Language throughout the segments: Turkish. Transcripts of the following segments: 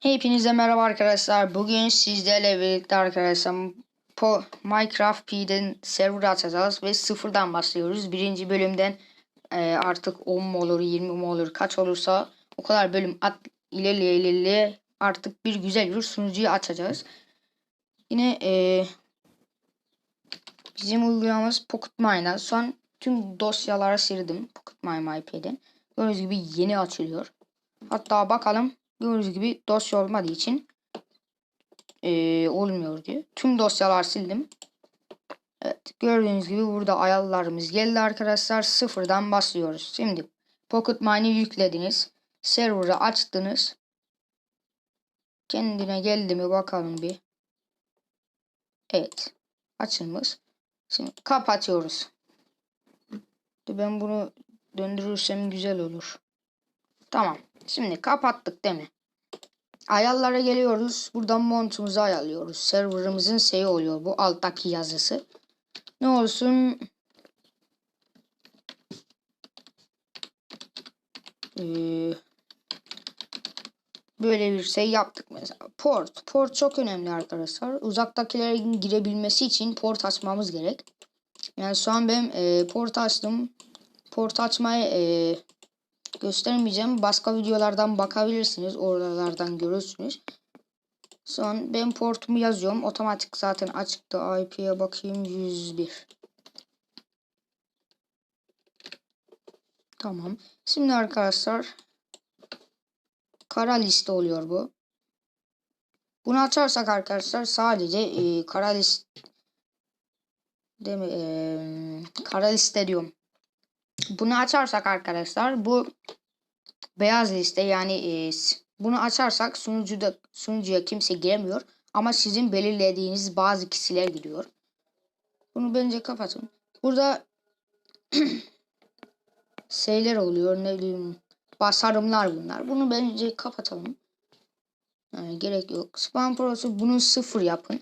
Hepinize merhaba arkadaşlar. Bugün sizlerle birlikte arkadaşlar po Minecraft P'den server açacağız ve sıfırdan başlıyoruz. Birinci bölümden e, artık 10 mu olur 20 mi olur kaç olursa o kadar bölüm at ilerleye ilerleye artık bir güzel bir sunucuyu açacağız. Yine e, bizim uygulamamız Pocket Mine'a son tüm dosyaları sildim Pocket Mine MyP'den. Gördüğünüz gibi yeni açılıyor. Hatta bakalım Gördüğünüz gibi dosya olmadığı için ee, olmuyor diyor. Tüm dosyalar sildim. Evet gördüğünüz gibi burada ayarlarımız geldi arkadaşlar. Sıfırdan başlıyoruz. Şimdi Pocket Mine'i yüklediniz. Server'ı açtınız. Kendine geldi mi bakalım bir. Evet. Açılmış. Şimdi kapatıyoruz. Ben bunu döndürürsem güzel olur. Tamam. Şimdi kapattık değil mi? Ayarlara geliyoruz. Buradan montumuzu ayarlıyoruz. Serverımızın şeyi oluyor. Bu alttaki yazısı. Ne olsun? Ee, böyle bir şey yaptık mesela. Port. Port çok önemli arkadaşlar. Uzaktakilerin girebilmesi için port açmamız gerek. Yani şu an ben e, port açtım. Port açmayı e, göstermeyeceğim. Başka videolardan bakabilirsiniz. Oralardan görürsünüz. Son ben portumu yazıyorum. Otomatik zaten açıktı. IP'ye bakayım 101. Tamam. Şimdi arkadaşlar kara liste oluyor bu. Bunu açarsak arkadaşlar sadece e, kara liste değil mi? E, kara liste diyorum. Bunu açarsak arkadaşlar bu beyaz liste yani e, bunu açarsak sunucuda sunucuya kimse giremiyor ama sizin belirlediğiniz bazı kişiler giriyor. Bunu bence kapatın. Burada şeyler oluyor ne bileyim basarımlar bunlar. Bunu bence kapatalım. Yani gerek yok. Spam Pro'su bunu sıfır yapın.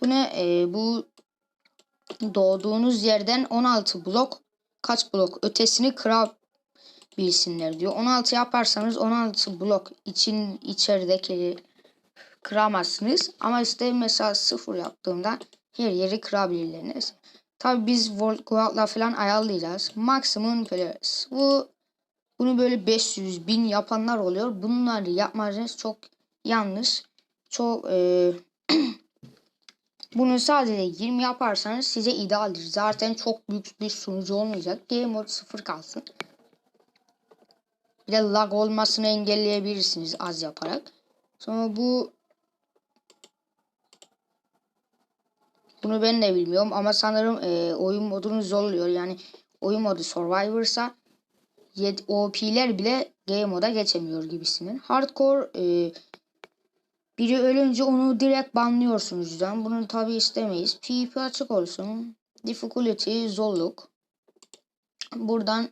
Bu ne? Ee, bu doğduğunuz yerden 16 blok kaç blok ötesini kırabilsinler diyor. 16 yaparsanız 16 blok için içerideki kıramazsınız. Ama işte mesela 0 yaptığımda her yeri kırabilirler. Neyse. Tabi biz Volt'la falan ayarlayacağız. Maximum players. Bu bunu böyle 500 bin yapanlar oluyor. Bunları yapmanız çok yanlış. Çok e, Bunu sadece 20 yaparsanız size idealdir. Zaten çok büyük bir sunucu olmayacak. Game mode 0 kalsın. Bir de lag olmasını engelleyebilirsiniz az yaparak. Sonra bu bunu ben de bilmiyorum ama sanırım e, oyun modunu zorluyor. Yani oyun modu Survivor'sa OP'ler bile game moda geçemiyor gibisinin. Hardcore e, biri ölünce onu direkt banlıyorsunuz yüzden. Bunu tabi istemeyiz. PvP açık olsun. Difficulty zorluk. Buradan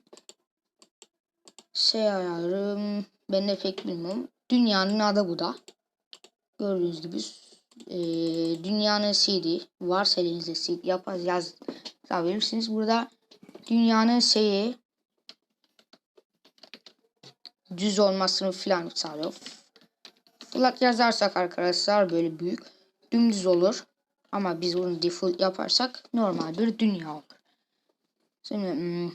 şey ayarım. Ben de pek bilmiyorum. Dünyanın adı bu da. Gördüğünüz gibi e, dünyanın CD varsa elinizde CD yapar yaz yazabilirsiniz. Burada dünyanın şeyi düz olmasını filan sağlıyor. Flat yazarsak arkadaşlar böyle büyük dümdüz olur. Ama biz bunu default yaparsak normal bir dünya olur. Şimdi hmm,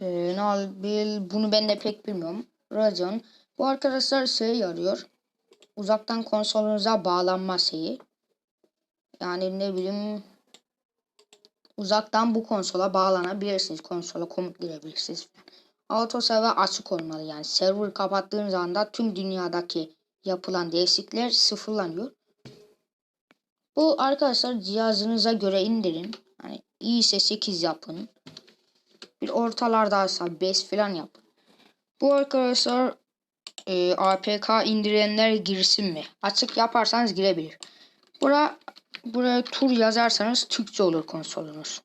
ee, bil bunu ben de pek bilmiyorum. Rajon bu arkadaşlar şey yarıyor. Uzaktan konsolunuza bağlanma şeyi. Yani ne bileyim uzaktan bu konsola bağlanabilirsiniz. Konsola komut girebilirsiniz. Auto server açık olmalı. Yani server kapattığınız anda tüm dünyadaki yapılan değişiklikler sıfırlanıyor. Bu arkadaşlar cihazınıza göre indirin. Hani iyiyse 8 yapın. Bir ortalardaysa 5 falan yapın. Bu arkadaşlar e, APK indirenler girsin mi? Açık yaparsanız girebilir. Bura buraya tur yazarsanız Türkçe olur konsolunuz.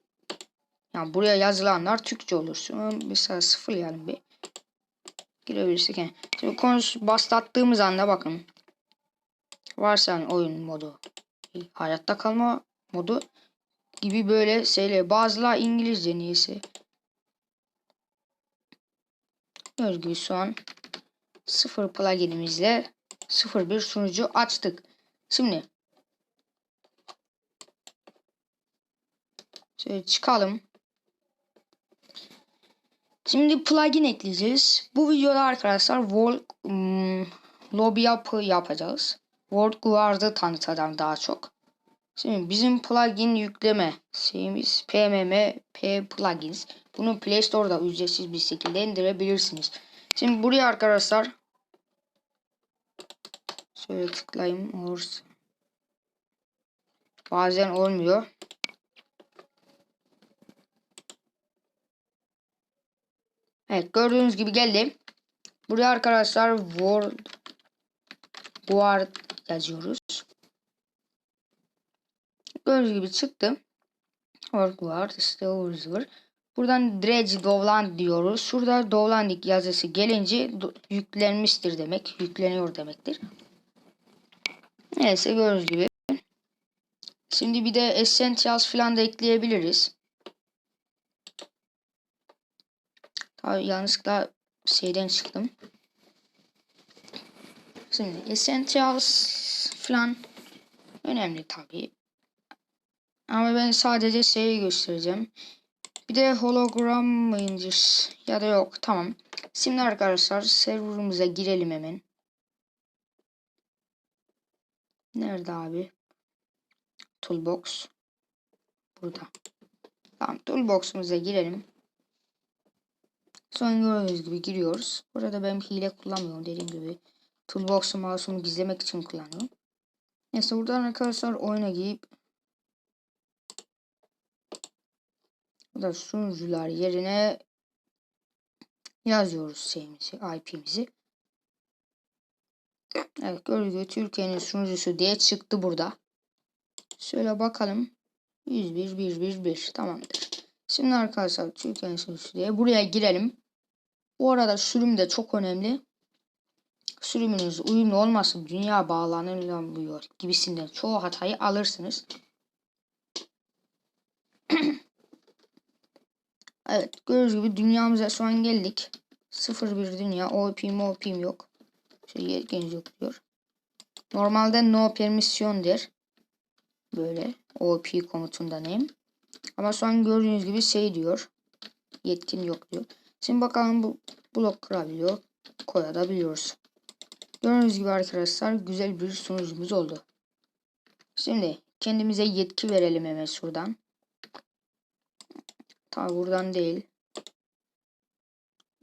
Yani buraya yazılanlar Türkçe olur. Mesela sıfır yani bir girebilirsek. Yani. Şimdi konusu başlattığımız anda bakın. Varsa oyun modu. Hayatta kalma modu gibi böyle şeyler. Bazılar İngilizce. Gördüğünüz gibi şu sıfır pluginimizle sıfır bir sunucu açtık. Şimdi şöyle çıkalım. Şimdi plugin ekleyeceğiz. Bu videoda arkadaşlar World um, Lobby yapı yapacağız. World Guard'ı tanıtacağım daha çok. Şimdi bizim plugin yükleme şeyimiz PMM P plugins. Bunu Play Store'da ücretsiz bir şekilde indirebilirsiniz. Şimdi buraya arkadaşlar şöyle tıklayayım olursa. Bazen olmuyor. Evet gördüğünüz gibi geldi. Buraya arkadaşlar World Guard yazıyoruz. Gördüğünüz gibi çıktı. World Guard işte Observer. Buradan Dredge Dovland diyoruz. Şurada Dovlandik yazısı gelince yüklenmiştir demek. Yükleniyor demektir. Neyse gördüğünüz gibi. Şimdi bir de Essentials falan da ekleyebiliriz. Tabii yanlışlıkla şeyden çıktım. Şimdi Essentials falan önemli tabii. Ama ben sadece şeyi göstereceğim. Bir de hologram Rangers ya da yok tamam. Şimdi arkadaşlar serverımıza girelim hemen. Nerede abi? Toolbox. Burada. Tamam toolbox'umuza girelim. Son gördüğünüz gibi giriyoruz. Burada ben hile kullanmıyorum dediğim gibi. Toolbox'u mouse'umu gizlemek için kullanıyorum. Neyse buradan arkadaşlar oyuna giyip Burada sunucular yerine yazıyoruz şeyimizi, IP'mizi. Evet gördüğünüz gibi Türkiye'nin sunucusu diye çıktı burada. Şöyle bakalım. 101 111 tamamdır. Şimdi arkadaşlar sunucusu diye buraya girelim. Bu arada sürüm de çok önemli. Sürümünüz uyumlu olmasın dünya bağlanamıyor gibisinden çoğu hatayı alırsınız. evet gördüğünüz gibi dünyamıza şu an geldik. 01 dünya OP'm OP'm yok. Şöyle yetkiniz yok diyor. Normalde no permission der. Böyle OP komutunda name. Ama şu an gördüğünüz gibi şey diyor. Yetkin yok diyor. Şimdi bakalım bu blok kırabiliyor. Koyabiliyoruz. Gördüğünüz gibi arkadaşlar güzel bir sunucumuz oldu. Şimdi kendimize yetki verelim hemen şuradan. Tabi buradan değil.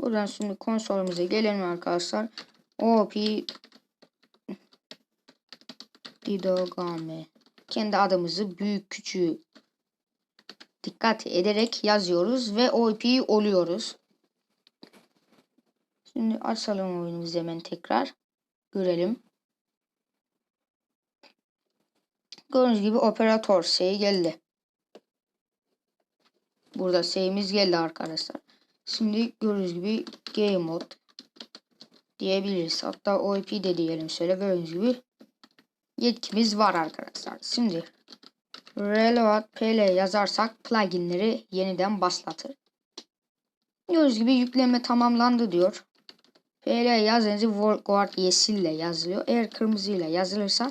Buradan şimdi konsolumuza gelelim arkadaşlar. OP Didogame. Kendi adımızı büyük küçüğü dikkat ederek yazıyoruz ve OP oluyoruz. Şimdi açalım oyunumuzu hemen tekrar. Görelim. Gördüğünüz gibi operatör şey geldi. Burada şeyimiz geldi arkadaşlar. Şimdi gördüğünüz gibi game mode diyebiliriz. Hatta OP de diyelim şöyle gördüğünüz gibi yetkimiz var arkadaşlar. Şimdi Reload PL yazarsak pluginleri yeniden başlatır. Gördüğünüz gibi yükleme tamamlandı diyor. PL yazınca World yeşille yazılıyor. Eğer kırmızıyla yazılırsa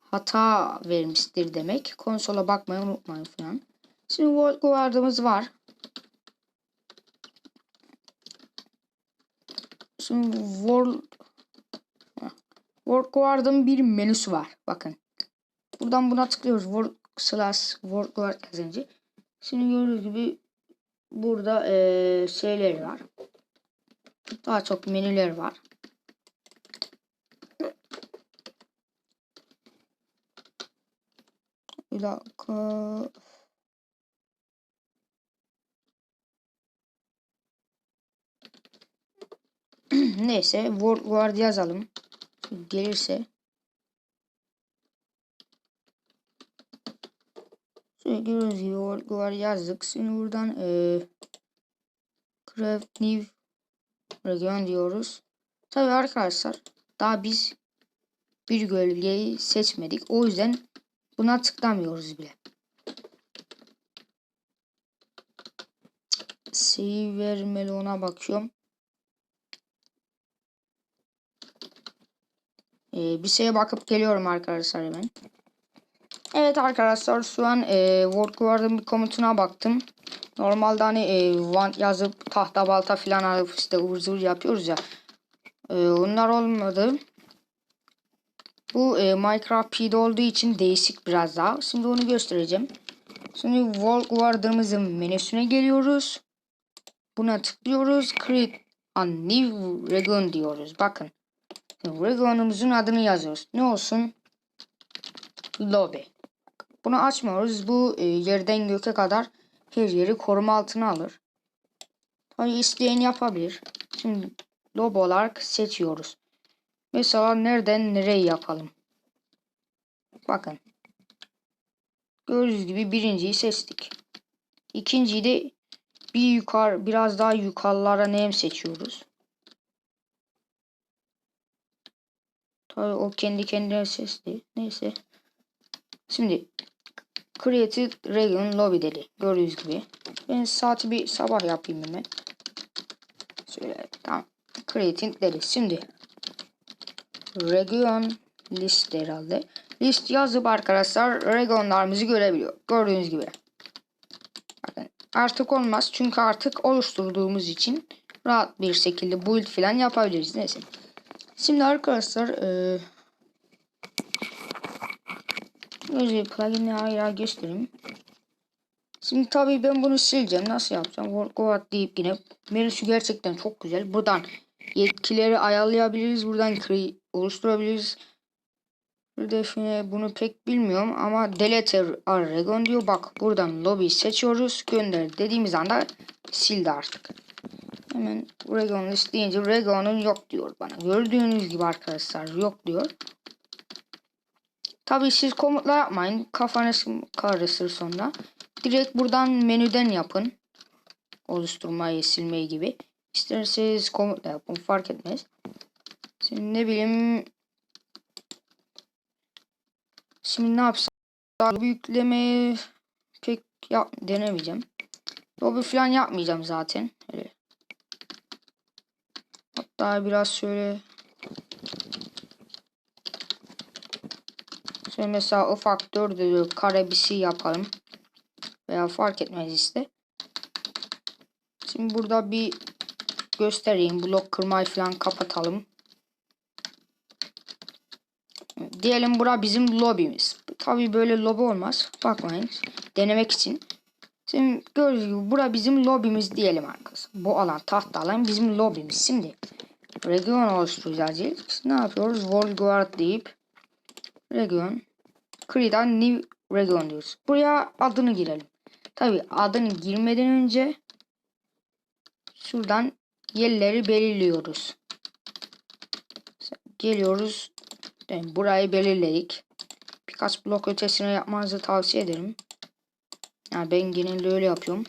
hata vermiştir demek. Konsola bakmayı unutmayın falan. Şimdi World Guard'ımız var. Şimdi World World Guard'ın bir menüsü var. Bakın. Buradan buna tıklıyoruz. World slash World Guard yazınca. Şimdi gördüğünüz gibi burada ee, şeyler var. Daha çok menüler var. Bir dakika. Neyse World yazalım. Gelirse. Şöyle giriyoruz yoğurtlar yazdık. Şimdi buradan e, Craft New Region diyoruz. Tabi arkadaşlar daha biz bir bölgeyi seçmedik. O yüzden buna tıklamıyoruz bile. Silver Melon'a bakıyorum. Ee, bir şeye bakıp geliyorum arkadaşlar hemen. Evet arkadaşlar şu an e, WordGuard'ın bir komutuna baktım. Normalde hani e, want yazıp tahta balta falan alıp işte ıvır zıvır yapıyoruz ya. E, onlar olmadı. Bu e, Minecraft P'de olduğu için değişik biraz daha. Şimdi onu göstereceğim. Şimdi WordGuard'ımızın menüsüne geliyoruz. Buna tıklıyoruz. Create a new region diyoruz. Bakın. Region'umuzun adını yazıyoruz. Ne olsun? Lobby. Bunu açmıyoruz. Bu e, yerden göke kadar her yeri koruma altına alır. Tabi isteyen yapabilir. Şimdi lobby olarak seçiyoruz. Mesela nereden nereye yapalım? Bakın. Gördüğünüz gibi birinciyi seçtik. İkinciyi de bir yukarı biraz daha yukarılara neyim seçiyoruz. Tabii o kendi kendine seçti. Neyse. Şimdi Created Region Lobby dedi. Gördüğünüz gibi. Ben saati bir sabah yapayım hemen. Şöyle tamam. Creating dedi. Şimdi Region list herhalde. List yazıp arkadaşlar regionlarımızı görebiliyor. Gördüğünüz gibi. Bakın artık olmaz. Çünkü artık oluşturduğumuz için rahat bir şekilde build falan yapabiliriz. Neyse. Şimdi arkadaşlar e, Özel plugin'i hala göstereyim. Şimdi tabii ben bunu sileceğim. Nasıl yapacağım? WorkOut deyip yine menüsü gerçekten çok güzel. Buradan yetkileri ayarlayabiliriz. Buradan oluşturabiliriz. Burada şimdi bunu pek bilmiyorum ama delete Aragon diyor. Bak buradan lobby seçiyoruz. Gönder dediğimiz anda sildi artık. Hemen Regon list deyince Regon'un yok diyor bana. Gördüğünüz gibi arkadaşlar yok diyor. Tabii siz komutla yapmayın. Kafanız karışır sonra. Direkt buradan menüden yapın. Oluşturmayı, silmeyi gibi. İsterseniz komutla yapın. Fark etmez. Şimdi ne bileyim. Şimdi ne yapsam? Lobby yüklemeyi pek yap denemeyeceğim. Lobby falan yapmayacağım zaten. Öyle. Hatta biraz şöyle Şimdi mesela ufak dördü kare bir şey yapalım. Veya fark etmez işte. Şimdi burada bir göstereyim. Blok kırmayı falan kapatalım. Diyelim bura bizim lobimiz. Tabi böyle lobi olmaz. Bakmayın. Denemek için. Şimdi gördüğünüz gibi bura bizim lobimiz diyelim arkadaşlar. Bu alan tahta alan bizim lobimiz. Şimdi region oluşturacağız. Ne yapıyoruz? World Guard deyip region create new region diyoruz. Buraya adını girelim. Tabi adını girmeden önce şuradan yerleri belirliyoruz. Geliyoruz. Yani burayı belirledik. Birkaç blok ötesine yapmanızı tavsiye ederim. Yani ben genelde öyle yapıyorum.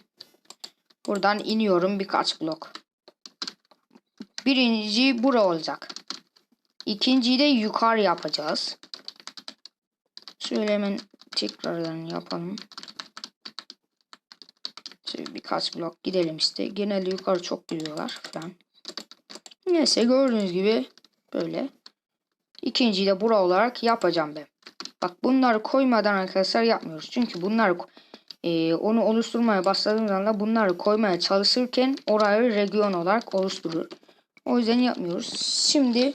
Buradan iniyorum birkaç blok. Birinci bura olacak. İkinciyi de yukarı yapacağız. Şöyle hemen tekrardan yapalım. Şöyle birkaç blok gidelim işte. Genelde yukarı çok gidiyorlar falan. Neyse gördüğünüz gibi böyle. İkinciyi de bura olarak yapacağım ben. Bak bunları koymadan arkadaşlar yapmıyoruz. Çünkü bunları e, onu oluşturmaya başladığımız anda bunları koymaya çalışırken orayı region olarak oluşturur. O yüzden yapmıyoruz. Şimdi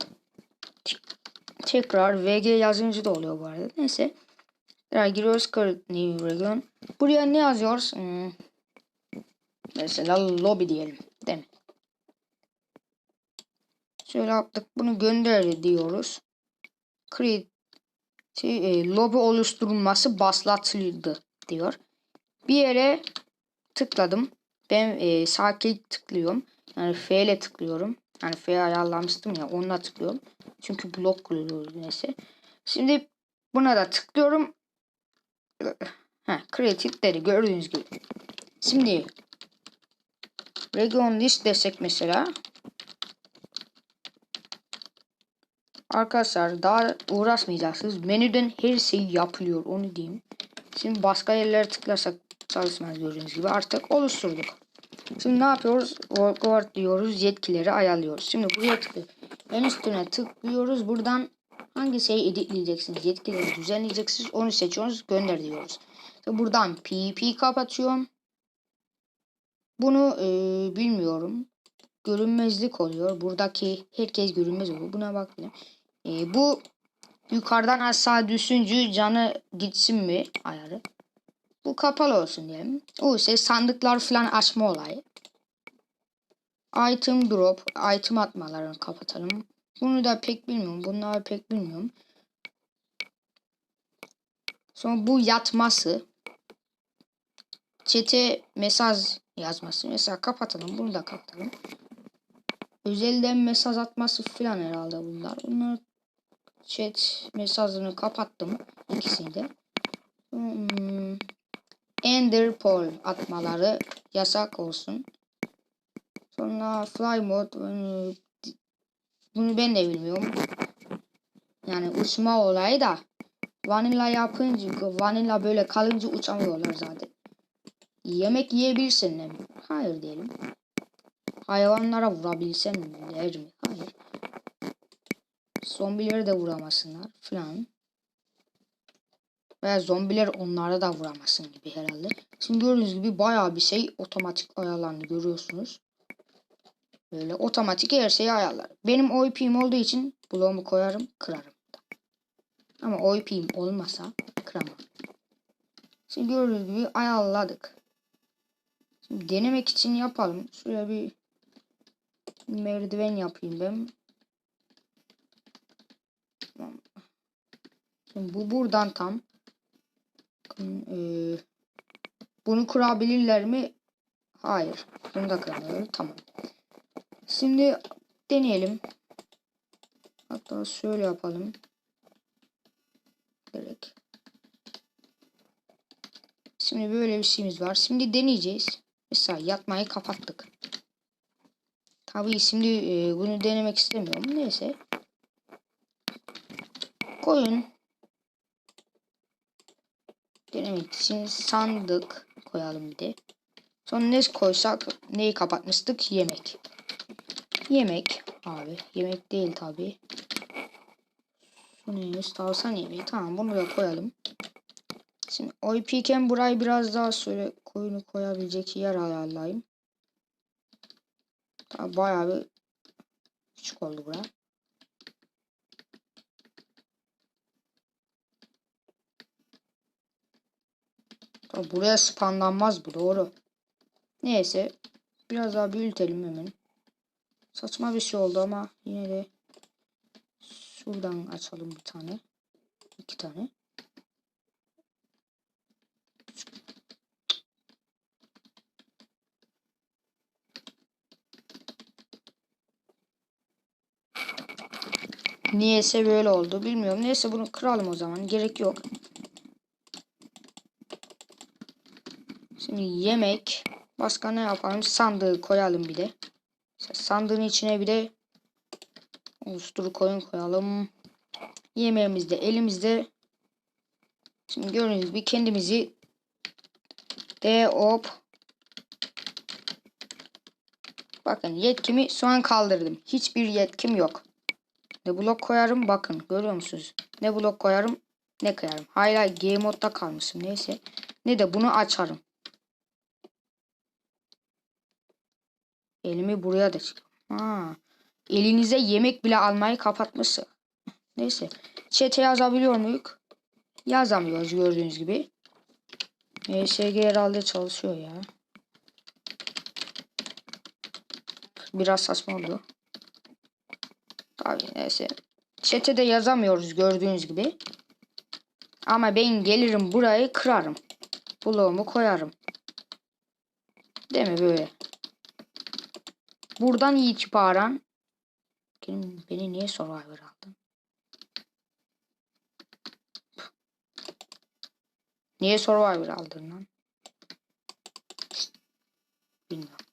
tekrar VG yazınca da oluyor bu arada. Neyse. Tekrar giriyoruz. New region. Buraya ne yazıyoruz? Hmm. Mesela lobby diyelim. Değil mi? Şöyle yaptık. Bunu gönder diyoruz. Create şey, e, lobby oluşturulması başlatıldı diyor. Bir yere tıkladım. Ben e, sağ tıklıyorum. Yani F ile tıklıyorum. Yani F ayarlamıştım ya onunla tıklıyorum. Çünkü blok kuruyoruz neyse. Şimdi buna da tıklıyorum. Ha, creative'leri gördüğünüz gibi. Şimdi region list desek mesela Arkadaşlar daha uğraşmayacaksınız. Menüden her şey yapılıyor onu diyeyim. Şimdi başka yerlere tıklarsak çalışmaz gördüğünüz gibi artık oluşturduk. Şimdi ne yapıyoruz? Workboard diyoruz. Yetkileri ayarlıyoruz. Şimdi buraya tıklıyoruz. En üstüne tıklıyoruz. Buradan Hangi şeyi editleyeceksiniz, yetkileri düzenleyeceksiniz onu seçiyorsunuz gönder diyoruz. İşte buradan PvP kapatıyorum. Bunu e, bilmiyorum. Görünmezlik oluyor. Buradaki herkes görünmez oluyor. Buna bakalım. E, bu yukarıdan aşağı düşünce canı gitsin mi ayarı. Bu kapalı olsun diyelim. O ise sandıklar falan açma olayı. Item drop, item atmalarını kapatalım. Bunu da pek bilmiyorum. Bunları pek bilmiyorum. Sonra bu yatması. Çete mesaj yazması. Mesela kapatalım. Bunu da kapatalım. Özelden mesaj atması falan herhalde bunlar. Bunlar chat mesajını kapattım. ikisini de. Hmm. Ender Pearl atmaları yasak olsun. Sonra Fly Mode bunu, ben de bilmiyorum. Yani uçma olayı da vanilla yapınca vanilla böyle kalınca uçamıyorlar zaten. Yemek yiyebilirsin mi? Hayır diyelim. Hayvanlara vurabilsen mi? Der mi? Hayır. Zombileri de vuramasınlar falan. Veya zombiler onlara da vuramasın gibi herhalde. Şimdi gördüğünüz gibi bayağı bir şey otomatik ayarlandı görüyorsunuz. Böyle otomatik her şeyi ayarlar. Benim OIP'im olduğu için bloğumu koyarım kırarım. Ama OIP'im olmasa kıramam. Şimdi gördüğünüz gibi ayarladık. Şimdi denemek için yapalım. Şuraya bir merdiven yapayım ben. Şimdi bu buradan tam. Ee, bunu kurabilirler mi? Hayır. Bunu da kıramıyor. Tamam. Şimdi deneyelim. Hatta şöyle yapalım. Direkt. Şimdi böyle bir şeyimiz var. Şimdi deneyeceğiz. Mesela yatmayı kapattık. Tabii şimdi e, bunu denemek istemiyorum. Neyse. Koyun. Denemek için sandık koyalım bir de. Sonra ne koysak neyi kapatmıştık? Yemek. Yemek abi. Yemek değil tabi. Neymiş? Tavsan yemeği. Tamam bunu da koyalım. Şimdi OIP'ken burayı biraz daha şöyle koyunu koyabilecek yer ayarlayayım. Bayağı bir küçük oldu bura. Buraya spamlanmaz bu doğru. Neyse. Biraz daha büyütelim hemen. Saçma bir şey oldu ama yine de şuradan açalım bir tane. iki tane. Niyeyse böyle oldu bilmiyorum. Neyse bunu kıralım o zaman. Gerek yok. Şimdi yemek. Başka ne yapalım? Sandığı koyalım bir de. Sandığın içine bir de oluşturu koyun koyalım. Yemeğimiz de elimizde. Şimdi gördüğünüz gibi kendimizi de hop Bakın yetkimi şu an kaldırdım. Hiçbir yetkim yok. Ne blok koyarım bakın görüyor musunuz? Ne blok koyarım ne koyarım. Hala game modda kalmışım neyse. Ne de bunu açarım. Elimi buraya da çık. Ha. Elinize yemek bile almayı kapatması. Neyse. Chat'e yazabiliyor muyuz? Yazamıyoruz gördüğünüz gibi. MSG herhalde çalışıyor ya. Biraz saçma oldu. Tabii neyse. Chat'e de yazamıyoruz gördüğünüz gibi. Ama ben gelirim burayı kırarım. Bloğumu koyarım. Değil mi böyle? Buradan itibaren Benim, beni niye Survivor aldın? Niye Survivor aldın lan? Bilmiyorum.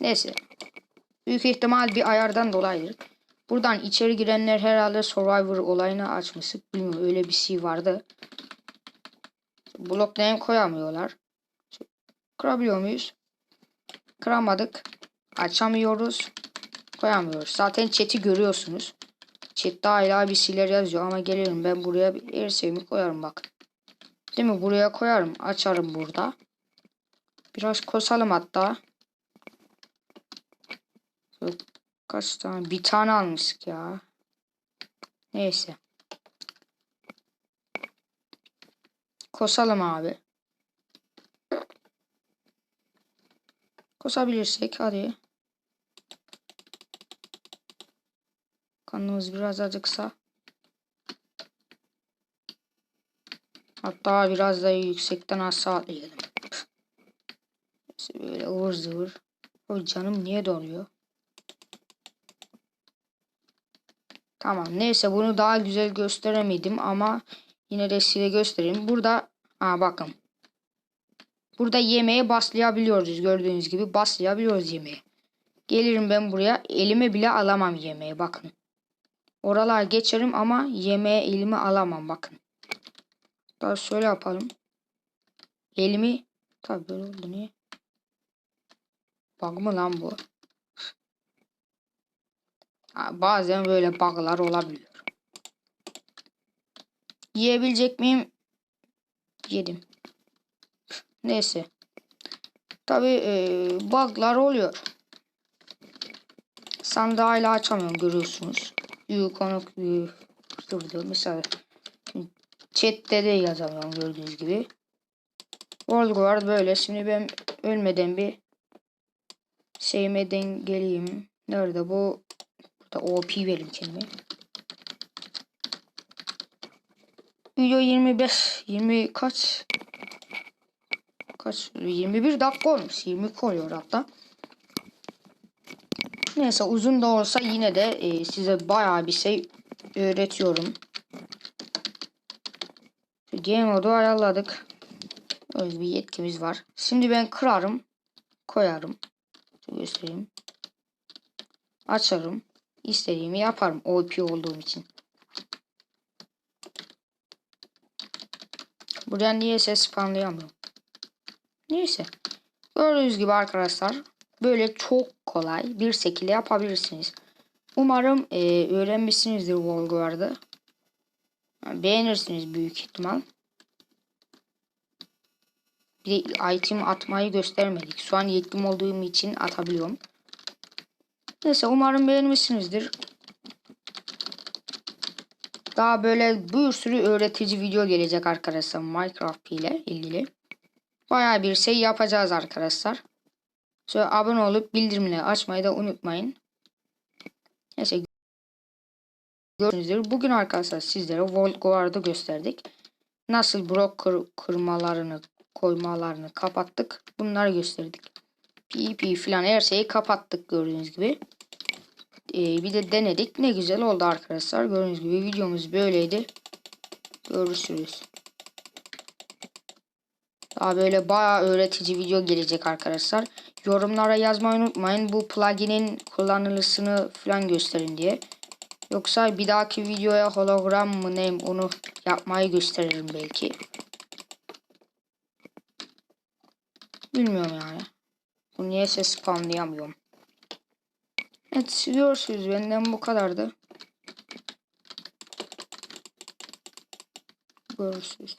Neyse. Büyük ihtimal bir ayardan dolayıdır. Buradan içeri girenler herhalde Survivor olayını açmıştık. Bilmiyorum öyle bir şey vardı. Blok name koyamıyorlar. Kırabiliyor muyuz? Kıramadık. Açamıyoruz. Koyamıyoruz. Zaten chat'i görüyorsunuz. Chat'te hala bir şeyler yazıyor ama gelirim ben buraya bir ersevimi koyarım bak. Değil mi? Buraya koyarım. Açarım burada. Biraz kosalım hatta. Kaç tane? Bir tane almıştık ya. Neyse. Kosalım abi. Kosabilirsek hadi. Kanımız biraz acıksa. Hatta biraz da yüksekten aşağı atlayalım. Böyle ıvır zıvır. O canım niye doluyor? Tamam neyse bunu daha güzel gösteremedim ama yine de size göstereyim. Burada ha bakın. Burada yemeğe baslayabiliyoruz gördüğünüz gibi baslayabiliyoruz yemeğe. Gelirim ben buraya elime bile alamam yemeği bakın. Oralar geçerim ama yemeğe elime alamam bakın. Daha şöyle yapalım. Elimi tabi böyle oldu niye? Bug mı lan bu? Bazen böyle bug'lar olabiliyor. Yiyebilecek miyim? Yedim. Neyse. Tabi e, bug'lar oluyor. Sandığı hala açamıyorum görüyorsunuz. Büyük konuk büyük. Şurada mesela chatte de yazamıyorum gördüğünüz gibi. World Guard böyle. Şimdi ben ölmeden bir şeyime dengeleyeyim. Nerede bu? Burada OP verin kendime. Video 25 20 kaç kaç 21 dakika olmuş 20 oluyor hatta. Neyse uzun da olsa yine de e, size bayağı bir şey öğretiyorum. Game modu ayarladık. Öyle bir yetkimiz var. Şimdi ben kırarım. Koyarım. Göstereyim. Açarım. İstediğimi yaparım. OP olduğum için. Buradan niye ses spamlayamıyorum. Neyse. Gördüğünüz gibi arkadaşlar. Böyle çok kolay bir şekilde yapabilirsiniz. Umarım e, öğrenmişsinizdir Volguard'ı. Beğenirsiniz büyük ihtimal. Bir de item atmayı göstermedik. Şu an yetkim olduğum için atabiliyorum. Neyse umarım beğenmişsinizdir. Daha böyle bir sürü öğretici video gelecek arkadaşlar Minecraft ile ilgili. Baya bir şey yapacağız arkadaşlar. Şöyle abone olup bildirimleri açmayı da unutmayın. Neyse. Gördüğünüzdür. Bugün arkadaşlar sizlere Volt Guard'ı gösterdik. Nasıl blok kır kırmalarını koymalarını kapattık. Bunları gösterdik. PP falan her şeyi kapattık gördüğünüz gibi. Ee, bir de denedik. Ne güzel oldu arkadaşlar. Gördüğünüz gibi videomuz böyleydi. Görüşürüz. Daha böyle bayağı öğretici video gelecek arkadaşlar. Yorumlara yazmayı unutmayın. Bu plugin'in kullanılısını falan gösterin diye. Yoksa bir dahaki videoya hologram mı neyim onu yapmayı gösteririm belki. Bilmiyorum yani. Bu niye ses spamlayamıyorum. Evet görüşürüz. Benden bu kadardı. Görüşürüz.